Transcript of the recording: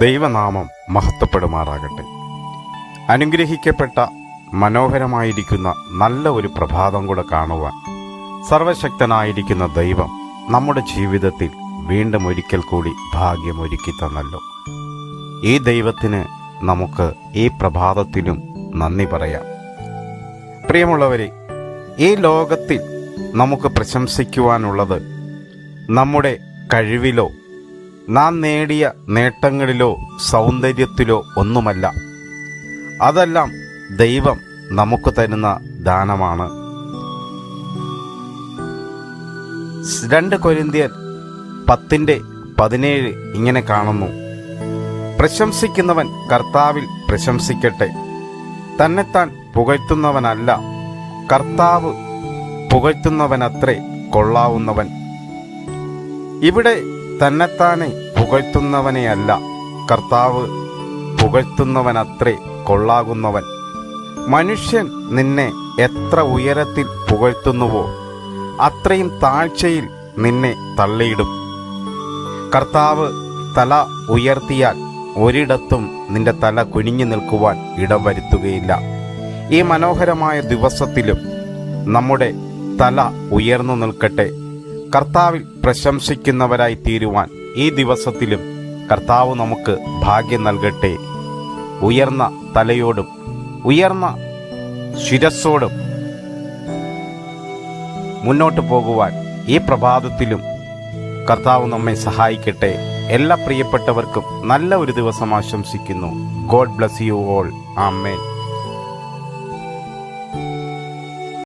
ദൈവനാമം മഹത്വപ്പെടുമാറാകട്ടെ. അനുഗ്രഹിക്കപ്പെട്ട മനോഹരമായിരിക്കുന്ന നല്ല ഒരു പ്രഭാതം കൂടെ കാണുവാൻ സർവശക്തനായിരിക്കുന്ന ദൈവം നമ്മുടെ ജീവിതത്തിൽ വീണ്ടും ഒരിക്കൽ കൂടി ഭാഗ്യമൊരുക്കി തന്നല്ലോ. ഈ ദൈവത്തിന് നമുക്ക് ഈ പ്രഭാതത്തിലും നന്ദി പറയാം. പ്രിയമുള്ളവരെ ഈ ലോകത്തിൽ നമുക്ക് പ്രശംസിക്കുവാനുള്ളത് നമ്മുടെ കഴിവിലോ നാം നേടിയ നേട്ടങ്ങളിലോ സൗന്ദര്യത്തിലോ ഒന്നുമല്ല. അതെല്ലാം ദൈവം നമുക്ക് തരുന്ന ദാനമാണ്. രണ്ട് കൊരിന്ത്യർ പത്തിന്റെ പതിനേഴ് ഇങ്ങനെ കാണുന്നു. പ്രശംസിക്കുന്നവൻ കർത്താവിൽ പ്രശംസിക്കട്ടെ. തന്നെത്താൻ പുകഴ്ത്തുന്നവനല്ല കർത്താവ് പുകഴ്ത്തുന്നവനത്രേ കൊള്ളാവുന്നവൻ. ഇവിടെ തന്നെത്താനെ പുകഴ്ത്തുന്നവനെയല്ല. കർത്താവ് പുകഴ്ത്തുന്നവനത്രേ കൊള്ളാകുന്നവൻ. മനുഷ്യൻ നിന്നെ എത്ര ഉയരത്തിൽ പുകഴ്ത്തുന്നുവോ അത്രയും താഴ്ചയിൽ നിന്നെ തള്ളിയിടും. കർത്താവ് തല ഉയർത്തിയാൽ ഒരിടത്തും നിന്റെ തല കുനിഞ്ഞു നിൽക്കുവാൻ ഇടം വരുത്തുകയില്ല. ഈ മനോഹരമായ ദിവസത്തിലും നമ്മുടെ തല ഉയർന്നു നിൽക്കട്ടെ. കർത്താവിൽ പ്രശംസിക്കുന്നവരായി തീരുവാൻ ഈ ദിവസത്തിലും കർത്താവ് നമുക്ക് ഭാഗ്യം നൽകട്ടെ. ഉയർന്ന തലയോടും ഉയർന്ന ശിരസ്സോടും മുന്നോട്ട് പോകുവാൻ ഈ പ്രഭാതത്തിലും കർത്താവ് നമ്മെ സഹായിക്കട്ടെ. എല്ലാ പ്രിയപ്പെട്ടവർക്കും നല്ല ഒരു ദിവസം ആശംസിക്കുന്നു. God bless you all. Amen.